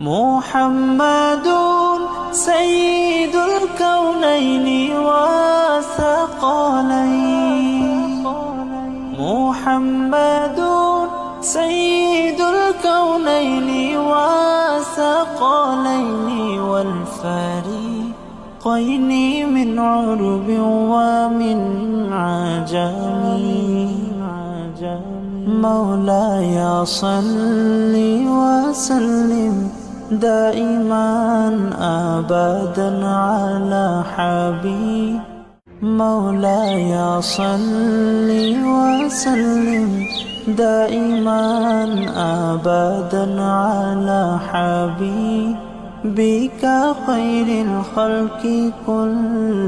محمد سيد الكونين والثقلين محمد سيد الكونين والثقلين والفريقين من عرب ومن عجم. مولاي صل وسلم دائما أبدا على حبيب مولاي صل وسلم. دائما أبدا على حبيبك خير الخلق مولاي